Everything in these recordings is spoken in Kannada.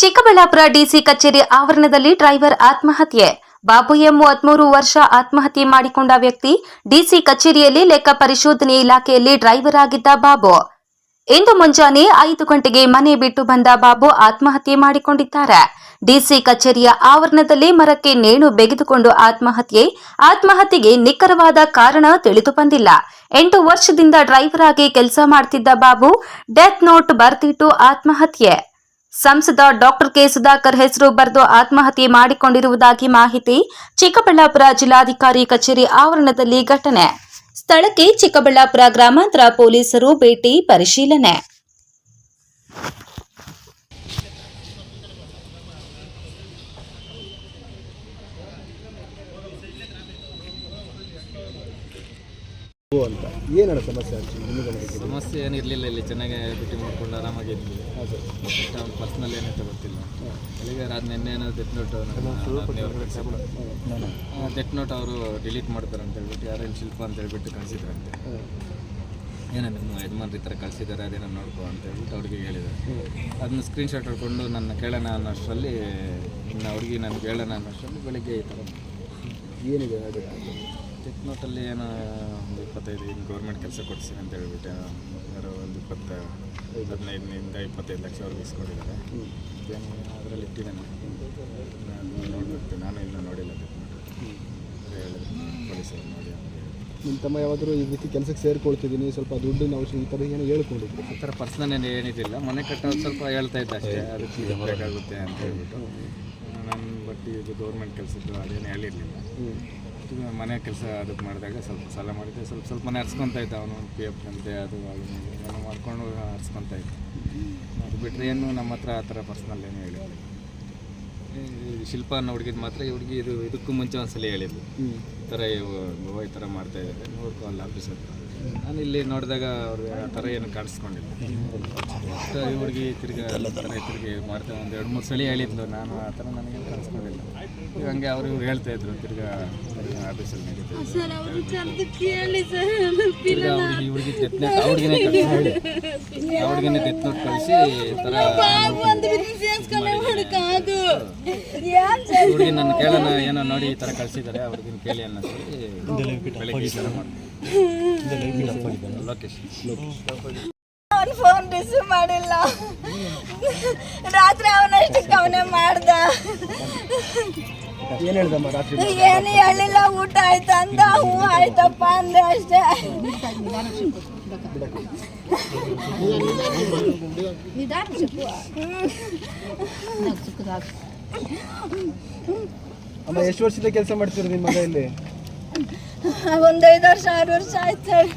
ಚಿಕ್ಕಬಳ್ಳಾಪುರ ಡಿಸಿ ಕಚೇರಿ ಆವರಣದಲ್ಲಿ ಡ್ರೈವರ್ ಆತ್ಮಹತ್ಯೆ. ಬಾಬು ಎಂ ಮೂವತ್ಮೂರು ವರ್ಷ ಆತ್ಮಹತ್ಯೆ ಮಾಡಿಕೊಂಡ ವ್ಯಕ್ತಿ ಡಿಸಿ ಕಚೇರಿಯಲ್ಲಿ ಲೆಕ್ಕ ಪರಿಶೋಧನೆ ಇಲಾಖೆಯಲ್ಲಿ ಡ್ರೈವರ್ ಆಗಿದ್ದ ಬಾಬು. ಇಂದು ಮುಂಜಾನೆ ಐದು ಗಂಟೆಗೆ ಮನೆ ಬಿಟ್ಟು ಬಂದ ಬಾಬು ಆತ್ಮಹತ್ಯೆ ಮಾಡಿಕೊಂಡಿದ್ದಾರೆ. ಡಿಸಿ ಕಚೇರಿಯ ಆವರಣದಲ್ಲಿ ಮರಕ್ಕೆ ನೇಣು ಬೆಗೆದುಕೊಂಡು ಆತ್ಮಹತ್ಯೆ, ಆತ್ಮಹತ್ಯೆಗೆ ನಿಖರವಾದ ಕಾರಣ ತಿಳಿದು ಬಂದಿಲ್ಲ. ಎಂಟು ವರ್ಷದಿಂದ ಡ್ರೈವರ್ ಆಗಿ ಕೆಲಸ ಮಾಡ್ತಿದ್ದ ಬಾಬು, ಡೆತ್ ನೋಟ್ ಬರ್ತಿಟ್ಟು ಆತ್ಮಹತ್ಯೆ. ಸಂಸದ ಡಾಕ್ಟರ್ ಕೆ ಸುಧಾಕರ್ ಹೆಸರು ಬರೆದು ಆತ್ಮಹತ್ಯೆ ಮಾಡಿಕೊಂಡಿರುವುದಾಗಿ ಮಾಹಿತಿ ಚಿಕ್ಕಬಳ್ಳಾಪುರ ಜಿಲ್ಲಾಧಿಕಾರಿ ಕಚೇರಿ ಆವರಣದಲ್ಲಿ ಘಟನೆ. ಸ್ಥಳಕ್ಕೆ ಚಿಕ್ಕಬಳ್ಳಾಪುರ ಗ್ರಾಮಾಂತರ ಪೊಲೀಸರು ಭೇಟಿ ಪರಿಶೀಲನೆ. ಅಂತ. ಏನಣ್ಣ ಸಮಸ್ಯೆ ಆಕ್ಚುಲಿ ನಿಮಗೆ ಸಮಸ್ಯೆ ಏನಿರಲಿಲ್ಲ ಇಲ್ಲಿ ಚೆನ್ನಾಗಿ ಬಿಟ್ಟು ಮಾಡ್ಕೊಂಡು ಆರಾಮಾಗಿದ್ವಿ ಇರ್ತೀವಿ ಅವ್ನು ಪರ್ಸ್ನಲ್ ಏನಂತ ಗೊತ್ತಿಲ್ಲ. ಬೆಳಿಗ್ಗೆ ರಾತ್ ನಿನ್ನೆ ಏನೋ ಡೆತ್ ನೋಟ್ ಡೆತ್ ನೋಟ್ ಅವರು ಡಿಲೀಟ್ ಮಾಡ್ತಾರೆ ಅಂತ ಹೇಳ್ಬಿಟ್ಟು ಯಾರೇನು ಶಿಲ್ಪ ಅಂತ ಹೇಳ್ಬಿಟ್ಟು ಕಳಿಸಿದ್ರಂತೆ ಏನೋ ನಿಮ್ಮ ಯಜಮಾನ್ರ ಈ ಥರ ಕಳಿಸಿದ್ದಾರೆ ಅದೇನೋ ನೋಡ್ಕೊ ಅಂತ ಹೇಳ್ಬಿಟ್ಟು ಅವ್ರಿಗೆ ಹೇಳಿದ್ದಾರೆ ಅದನ್ನ ಸ್ಕ್ರೀನ್ಶಾಟ್ ಹೊಡ್ಕೊಂಡು ನನ್ನ ಕೇಳೋಣ ಅನ್ನೋಷ್ಟರಲ್ಲಿ ಇನ್ನು ಅವ್ರಿಗೆ ನಾನು ಕೇಳೋಣ ಅನ್ನೋಷ್ಟರಲ್ಲಿ ಬೆಳಿಗ್ಗೆ ಈ ಥರ. ಏನಿದೆ ಅದು ಡೆತ್ ನೋಟಲ್ಲಿ ಏನೋ ಒಂದು ಇಪ್ಪತ್ತೈದು ಇನ್ನು ಗೌರ್ಮೆಂಟ್ ಕೆಲಸ ಕೊಡ್ತೀನಿ ಅಂತ ಹೇಳ್ಬಿಟ್ಟು ಯಾರೋ ಒಂದು ಇಪ್ಪತ್ತ ಹದಿನೈದರಿಂದ ಇಪ್ಪತ್ತೈದು ಲಕ್ಷ ಅವ್ರಿಗೆ ಇಸ್ಕೊಂಡಿದ್ದಾರೆ ಏನು ಅದರಲ್ಲಿ ಇಟ್ಟಿದ್ದಾನೆ. ನಾನು ನೋಡಬೇಕು ನಾನು ಇನ್ನೂ ನೋಡಿಲ್ಲ ಹೇಳಿದ್ರು ಪೊಲೀಸರು ನೋಡಿ ನಿಮ್ಮ ತಮ್ಮ ಯಾವಾದರೂ ಈ ರೀತಿ ಕೆಲಸಕ್ಕೆ ಸೇರ್ಕೊಳ್ತಿದ್ದೀನಿ ಸ್ವಲ್ಪ ದುಡ್ಡಿನ ಅವಶ್ಯ ಈ ಥರ ಏನೋ ಹೇಳ್ಕೊಂಡಿದ್ರು. ಆ ಥರ ಪರ್ಸ್ನಲ್ ಏನು ಏನಿದಿಲ್ಲ. ಮನೆ ಕಟ್ಟೋದು ಸ್ವಲ್ಪ ಹೇಳ್ತಾ ಇದ್ದ ಅಷ್ಟೇ ಅದಕ್ಕೆ ಇದು ಬೇಕಾಗುತ್ತೆ ಅಂತ ಹೇಳ್ಬಿಟ್ಟು. ನಾನು ಬಟ್ ಇದು ಗೌರ್ಮೆಂಟ್ ಕೆಲಸದ್ದು ಅದೇನು ಹೇಳಿರಲಿಲ್ಲ. ಮನೆ ಕೆಲಸ ಅದಕ್ಕೆ ಮಾಡಿದಾಗ ಸ್ವಲ್ಪ ಸಾಲ ಮಾಡಿದ್ದೆ. ಸ್ವಲ್ಪ ಸ್ವಲ್ಪನೇ ಹರ್ಸ್ಕೊತಾ ಇದ್ದ ಅವನು ಪಿ ಎಫ್ ಅಂತೆ ಅದು ಏನೋ ಮಾಡ್ಕೊಂಡು ಹರ್ಸ್ಕೊತಾ ಇದ್ದ. ಅದು ಬಿಟ್ಟರೆ ಏನು ನಮ್ಮ ಹತ್ರ ಆ ಥರ ಪರ್ಸ್ನಲ್ ಏನು ಹೇಳಿಲ್ಲ. ಈ ಶಿಲ್ಪ ಅನ್ನೋ ಹುಡುಗಿದ್ ಮಾತ್ರ ಈ ಹುಡುಗಿ ಇದು ಇದಕ್ಕೂ ಮುಂಚೆ ಒಂದ್ಸಲ ಹೇಳಿದ್ಲು. ಈ ಥರ ಈ ಥರ ಮಾಡ್ತಾ ಇದ್ದಾರೆ. ನೋಡ್ಕೊಂಡು ಅಲ್ಲಿ ಆಫೀಸ್ ಹತ್ರ. ನಾನು ಇಲ್ಲಿ ನೋಡಿದಾಗ ಅವ್ರು ಆ ಥರ ಏನು ಕಾಣಿಸ್ಕೊಂಡಿಲ್ಲ. ಈ ಹುಡುಗಿ ತಿರ್ಗಿ ಎಲ್ಲ ಥರ ತಿರುಗಿ ಮಾಡ್ತೇವೆ ಒಂದು ಎರಡು ಮೂರು ಸಲ ಹೇಳಿದ್ಲು ನಾನು ಆ ಥರ ನನಗೆ ಕಾಣಿಸ್ಕೊಂಡಿಲ್ಲ. ಈಗ ಹಂಗೆ ಅವರು ಇವ್ರು ಹೇಳ್ತಾ ಇದ್ರು ತಿರ್ಗಾ ಆಫೀಸಲ್ಲಿ ನಡೀತಾರೆ ತಿರ್ಗಾ ಅವ್ರಿಗೆ ಹುಡುಗಿ ಡೆತ್ ನೋಟ್ ಆ ಕಳಿಸಿ ಡೆತ್ ನೋಟ್ ಕಳಿಸಿ ಈ ಥರ ಹುಡುಗಿ ನನ್ನ ಕೇಳೋಣ ಏನೋ ನೋಡಿ ಈ ಥರ ಕಳಿಸಿದ್ದಾರೆ ಅವ್ರಿಗಿನ ಕೇಳಿ ಸರಿ ಬೆಳಗ್ಗೆ ಈ ಥರ ಮಾಡ್ತಾರೆ. ಲೊಕೇಶನ್ ಅವನ್ ಫೋನ್ ರಿಸೀವ್ ಮಾಡಿಲ್ಲ. ರಾತ್ರಿ ಅವನಷ್ಟಕ್ಕೆ ಅವನೇ ಮಾಡ್ದ. ಏನು ಹೇಳ್ದಮ್ಮ ರಾತ್ರಿ? ಏನು ಹೇಳಿಲ್ಲ ಊಟ ಆಯ್ತಾ ಅಂತ ಹೂ ಆಯ್ತಪ್ಪ ಅಂದೆ ಅಷ್ಟೇ. ಅಮ್ಮ ಎಷ್ಟು ವರ್ಷದ ಕೆಲಸ ಮಾಡ್ತೀರಿ ನಿಮ್ಮ ಮಗ ಇಲ್ಲಿ ಒಂದ್ ಐದು ವರ್ಷ ಆರು ವರ್ಷ ಆಯ್ತು ಸರ್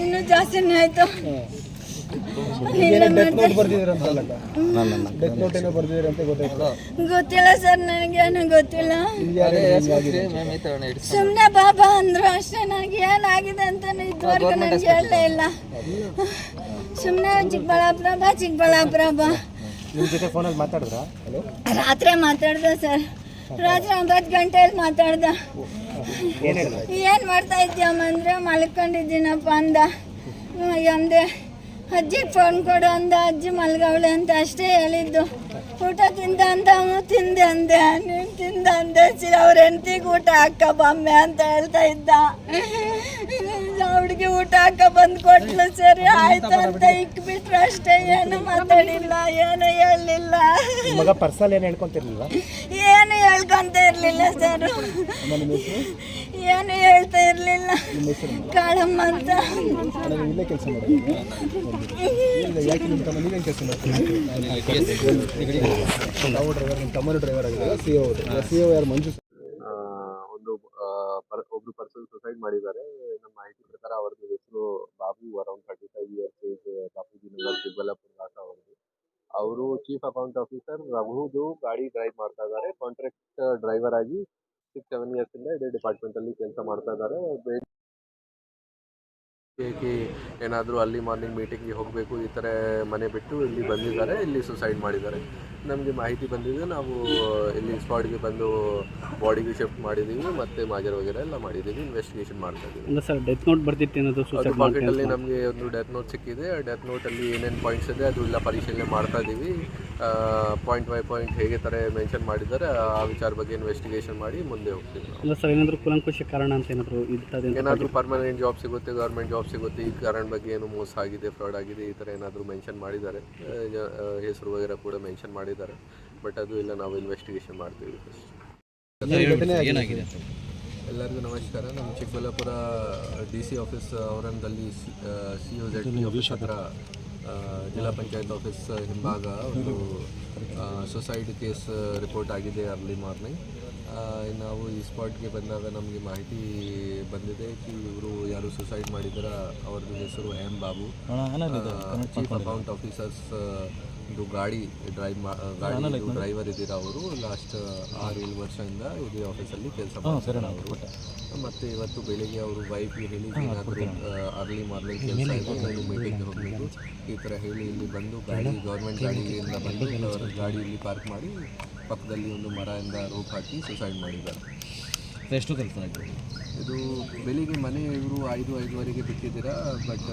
ಇನ್ನೂ ಜಾಸ್ತಿನೇ ಆಯ್ತು. ಗೊತ್ತಿಲ್ಲ ಸರ್ ನನಗೇನು ಗೊತ್ತಿಲ್ಲ? ಸುಮ್ಮನೆ ಬಾಬಾ ಅಂದ್ರು ಅಷ್ಟೇ ನನಗೆ ಏನಾಗಿದೆ ಅಂತ ಇದುವರೆಗೂ ನನಗೆ ಹೇಳಲೇ ಇಲ್ಲ. ಸುಮ್ಮನೆ ಚಿಕ್ಕಬಳ್ಳಾಪುರ ಬಾ ಚಿಕ್ಕಬಳ್ಳಾಪುರ ಬಾ. ರಾತ್ರಿ ಮಾತಾಡ್ದ ಸರ್. ರಾತ್ರಿ ಒಂಬತ್ತು ಗಂಟೆಯಲ್ಲಿ ಮಾತಾಡ್ದ. ಏನು ಮಾಡ್ತಾ ಇದ್ದೀಯಮ್ಮ ಅಂದರೆ ಮಲ್ಕೊಂಡಿದ್ದೀನಪ್ಪ ಅಂದ. ಅಂದೆ ಅಜ್ಜಿಗೆ ಫೋನ್ ಕೊಡು ಅಂದ ಅಜ್ಜಿ ಮಲ್ಗವಳೆ ಅಂತ ಅಷ್ಟೇ ಹೇಳಿದ್ದು. ಊಟ ತಿಂದ ಅಂತ ಅವನು ತಿಂದೆ ಅಂದೆ ನೀನು ತಿಂದ ಅಂದೆ ಸಿ ಅವ್ರ ಹೆಂಡತಿಗೆ ಊಟ ಹಾಕ ಬಮ್ಮೆ ಅಂತ ಹೇಳ್ತಾ ಇದ್ದ. ಹುಡುಗಿ ಊಟ ಹಾಕ ಬಂದು ಕೊಟ್ಲು ಸರಿ ಆಯ್ತು ಅಂತ ಇಕ್ಬಿಟ್ರು ಅಷ್ಟೇ ಏನು ಮಾತಾಡಿಲ್ಲ ಏನು ಹೇಳಲಿಲ್ಲ ಮಗ ಪರ್ಸಲ್ ಏನು ಹೇಳ್ಕೊಂತಿರ್ಲಿಲ್ಲ ಏನು ಹೇಳ್ಕೊಂತ ಇರ್ಲಿಲ್ಲ ಸರ್. ಏನು ಹೇಳ್ತಾ ಇರ್ಲಿಲ್ಲ. ಕಾಳಮ್ಮ ಅಂತ. ಯಾಕೆ ನಿಮ್ಮ ತಮ್ಮ ನೀವೇನು ಕೆಲಸ ಮಾಡ್ತೀರಿ ನಾವು ಡ್ರೈವರ್ ನಿಮ್ಮ ತಮ್ಮನ ಡ್ರೈವರ್ ಆಗಿದ್ದಾರೆ ಸಿ ಒ ಸಿ ಒ ಯಾರು ಮಂಜು ಒಂದು ಒಬ್ರು ಪರ್ಸನ್ ಸುಸೈಡ್ ಮಾಡಿದ್ದಾರೆ. ನಮ್ಮ ಮಾಹಿತಿ ಪ್ರಕಾರ ಅವ್ರದ್ದು ಹೆಸರು Babu around thirty five years age Babuji Nagar Chikkaballapura ವಾಸ ಅವ್ರದ್ದು ಅವರು ಚೀಫ್ ಅಕೌಂಟ್ ಆಫೀಸರ್ ರಘುದು ಗಾಡಿ ಡ್ರೈವ್ ಮಾಡ್ತಾ ಇದ್ದಾರೆ. ಕಾಂಟ್ರಾಕ್ಟ್ ಡ್ರೈವರ್ ಆಗಿ ಸಿಕ್ಸ್ ಸೆವೆನ್ ಇಯರ್ಸ್ ಇಂದ ಇದೇ ಡಿಪಾರ್ಟ್ಮೆಂಟ್ ಅಲ್ಲಿ ಕೆಲಸ ಮಾಡ್ತಾ ಇದ್ದಾರೆ. ಏನಾದರೂ ಅಲ್ಲಿ ಮಾರ್ನಿಂಗ್ ಮೀಟಿಂಗ್ಗೆ ಹೋಗಬೇಕು ಈ ಥರ ಮನೆ ಬಿಟ್ಟು ಇಲ್ಲಿ ಬಂದಿದ್ದಾರೆ ಇಲ್ಲಿ ಸುಸೈಡ್ ಮಾಡಿದ್ದಾರೆ. ನಮಗೆ ಮಾಹಿತಿ ಬಂದಿದೆ. ನಾವು ಇಲ್ಲಿ ಸ್ಪಾಟ್ಗೆ ಬಂದು ಬಾಡಿಗೆ ಶಿಫ್ಟ್ ಮಾಡಿದ್ದೀವಿ ಮತ್ತೆ ಮಾಜರ್ ವಗೇರೆ ಎಲ್ಲ ಮಾಡಿದ್ದೀವಿ ಇನ್ವೆಸ್ಟಿಗೇಷನ್ ಮಾಡ್ತಾ ಇದ್ದೀವಿ ಇಲ್ಲ ಸರ್ ಡೆತ್ ನೋಟ್ ಬರ್ತಿತ್ತು ಅನ್ನೋದು ಸೂಸೈಡ್ ಪಾಕೆಟಲ್ಲಿ ನಮಗೆ ಒಂದು ಡೆತ್ ನೋಟ್ ಸಿಕ್ಕಿದೆ. ಆ ಡೆತ್ ನೋಟಲ್ಲಿ ಏನೇನು ಪಾಯಿಂಟ್ಸ್ ಇದೆ ಅದು ಎಲ್ಲ ಪರಿಶೀಲನೆ ಮಾಡ್ತಾ ಇದ್ದೀವಿ ಪಾಯಿಂಟ್ ಬೈ ಪಾಯಿಂಟ್ ಹೇಗೆ ಥರ ಮೆನ್ಷನ್ ಮಾಡಿದ್ದಾರೆ ಆ ವಿಚಾರ ಬಗ್ಗೆ ಇನ್ವೆಸ್ಟಿಗೇಷನ್ ಮಾಡಿ ಮುಂದೆ ಹೋಗ್ತೀವಿ ಇಲ್ಲ ಸರ್ ಏನಾದರೂ ಕುಲಂಕುಷ ಕಾರಣ ಅಂತ ಏನಾದರೂ ಏನಾದರೂ ಪರ್ಮನೆಂಟ್ ಜಾಬ್ ಸಿಗುತ್ತೆ ಗೌರ್ಮೆಂಟ್ ಜಾಬ್ ಸಿಗುತ್ತೆ ಈ ಕಾರಣ ಬಗ್ಗೆ ಏನು ಮೋಸ ಆಗಿದೆ ಫ್ರಾಡ್ ಆಗಿದೆ ಈ ಥರ ಏನಾದರೂ ಮೆನ್ಷನ್ ಮಾಡಿದ್ದಾರೆ? ಹೆಸರು ವಗೇರೆ ಕೂಡ ಮೆನ್ಷನ್ ಮಾಡಿದ್ದಾರೆ. ಬಟ್ ಅದು ಇಲ್ಲ ನಾವು ಇನ್ವೆಸ್ಟಿಗೇಷನ್ ಮಾಡ್ತೀವಿ ಏನಾಗಿದೆ? ಎಲ್ಲರಿಗೂ ನಮಸ್ಕಾರ. ನಮ್ಮ Chikkaballapur D C office ಅವರಂದಲ್ಲಿ C O Z P office ಹತ್ರ ಜಿಲ್ಲಾ ಪಂಚಾಯತ್ ಆಫೀಸ್ ಹಿಂಭಾಗ ಒಂದು ಸೊಸೈಟಿ ಕೇಸ್ ರಿಪೋರ್ಟ್ ಆಗಿದೆ ಅರ್ಲಿ ಮಾರ್ನಿಂಗ್ ನಾವು ಈ ಸ್ಪಾಟ್ಗೆ ಬಂದಾಗ ನಮಗೆ ಮಾಹಿತಿ ಬಂದಿದೆ ಕಿ ಇವರು ಯಾರು ಸುಸೈಡ್ ಮಾಡಿದ್ರೆ ಅವ್ರದ್ದು ಹೆಸರು M Babu chief account officers ಇದು ಗಾಡಿ ಡ್ರೈವ್ ಗಾಡಿ ಡ್ರೈವರ್ ಇದ್ದೀರಾ ಅವರು? ಲಾಸ್ಟ್ ಆರು ಏಳು ವರ್ಷದಿಂದ ಇದೇ ಆಫೀಸಲ್ಲಿ ಕೆಲಸ ಮಾಡ್ತಾರೆ ಅವರು ಮತ್ತು ಇವತ್ತು ಬೆಳಿಗ್ಗೆ ಅವರು ವೈಫ್ ಹೇಳಿ ಏನಾದರೂ ಅರ್ಲಿ ಮಾರ್ನಿಂಗ್ ಕೆಲಸ ನಾನು ಮೀಟಿಂಗ್ಗೆ ಹೋಗಬೇಕು. ಈ ಥರ ಹೇಳಿ ಇಲ್ಲಿ ಬಂದು ಗಾಡಿ ಗೌರ್ಮೆಂಟ್ ಗಾಡಿಯಿಂದ ಬಂದು ಅವರ ಗಾಡಿ ಇಲ್ಲಿ ಪಾರ್ಕ್ ಮಾಡಿ ಪಕ್ಕದಲ್ಲಿ ಒಂದು ಮರದಿಂದ ರೋಪ್ ಹಾಕಿ ಸುಸೈಡ್ ಮಾಡಿದ್ದಾರೆ. ಎಷ್ಟು ಕೆಲಸ ಇದು ಬೆಳಿಗ್ಗೆ ಮನೆ ಇವರು ಐದು ಐದುವರೆಗೆ ಬಿಟ್ಟಿದ್ದೀರಾ? But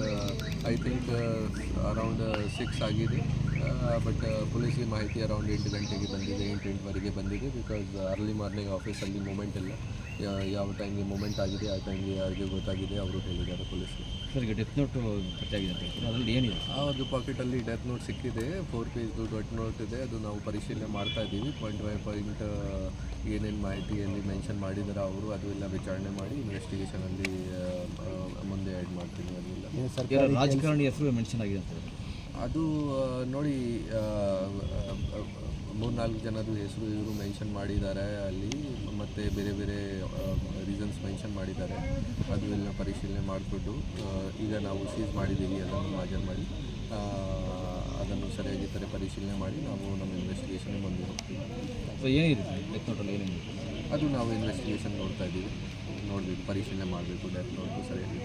I think around six ಆಗಿದೆ. ಬಟ್ ಪೊಲೀಸಿಗೆ ಮಾಹಿತಿ ಅರೌಂಡ್ ಎಂಟು ಗಂಟೆಗೆ ಬಂದಿದೆ ಎಂಟು ಎಂಟುವರೆಗೆ ಬಂದಿದೆ ಬಿಕಾಸ್ ಅರ್ಲಿ ಮಾರ್ನಿಂಗ್ ಆಫೀಸಲ್ಲಿ ಮೂಮೆಂಟ್ ಇಲ್ಲ. ಯಾವ ಟೈಮ್ಗೆ ಮೂಮೆಂಟ್ ಆಗಿದೆ ಆ ಟೈಮ್ಗೆ ಯಾರಿಗೆ ಗೊತ್ತಾಗಿದೆ ಅವರು ಹೇಳಿದ್ದಾರೆ ಪೊಲೀಸ್ಗೆ ಸರ್ ಈಗ ಡೆತ್ ನೋಟ್ ಅದರಲ್ಲಿ ಏನಿದೆ? ಆ ಒಂದು ಪಾಕೆಟಲ್ಲಿ ಡೆತ್ ನೋಟ್ ಸಿಕ್ಕಿದೆ ಫೋರ್ ಪೇಜ್ದು ಡೆತ್ ನೋಟ್ ಇದೆ ಅದು ನಾವು ಪರಿಶೀಲನೆ ಮಾಡ್ತಾ ಇದ್ದೀವಿ. ಪಾಯಿಂಟ್ ಬೈ ಪಾಯಿಂಟ್ ಏನೇನು ಮಾಹಿತಿಯಲ್ಲಿ ಮೆನ್ಷನ್ ಮಾಡಿದ್ದಾರೆ ಅವರು ಅದು ಎಲ್ಲ ವಿಚಾರಣೆ ಮಾಡಿ ಇನ್ವೆಸ್ಟಿಗೇಷನಲ್ಲಿ ಮುಂದೆ ಆ್ಯಡ್ ಮಾಡ್ತೀವಿ ಅದೆಲ್ಲ. ರಾಜಕಾರಣಿ ಹೆಸರು ಮೆನ್ಷನ್ ಆಗಿದೆ ಅಂತ. ಅದು ನೋಡಿ ಮೂರ್ನಾಲ್ಕು ಜನದು ಹೆಸರು ಇವರು ಮೆನ್ಷನ್ ಮಾಡಿದ್ದಾರೆ ಅಲ್ಲಿ ಮತ್ತು ಬೇರೆ ಬೇರೆ ರೀಸನ್ಸ್ ಮೆನ್ಷನ್ ಮಾಡಿದ್ದಾರೆ. ಅದು ಎಲ್ಲ ಪರಿಶೀಲನೆ ಮಾಡಿಬಿಟ್ಟು ಈಗ ನಾವು ಸೀಸ್ ಮಾಡಿದ್ದೀವಿ ಅದನ್ನು ಹಾಜರು ಮಾಡಿ. ಅದನ್ನು ಸರಿಯಾಗಿ ಥರ ಪರಿಶೀಲನೆ ಮಾಡಿ ನಾವು ನಮ್ಮ ಇನ್ವೆಸ್ಟಿಗೇಷನ್ ಮುಂದೆ ಹೋಗ್ತೀವಿ. ಸೊ ಏನಿದೆ? ಅದು ನಾವು ಇನ್ವೆಸ್ಟಿಗೇಷನ್ ನೋಡ್ತಾ ಇದ್ದೀವಿ. ನೋಡಬೇಕು ಪರಿಶೀಲನೆ ಮಾಡಬೇಕು ಡೆತ್ ನೋಟು ಸರಿಯಾಗಿ.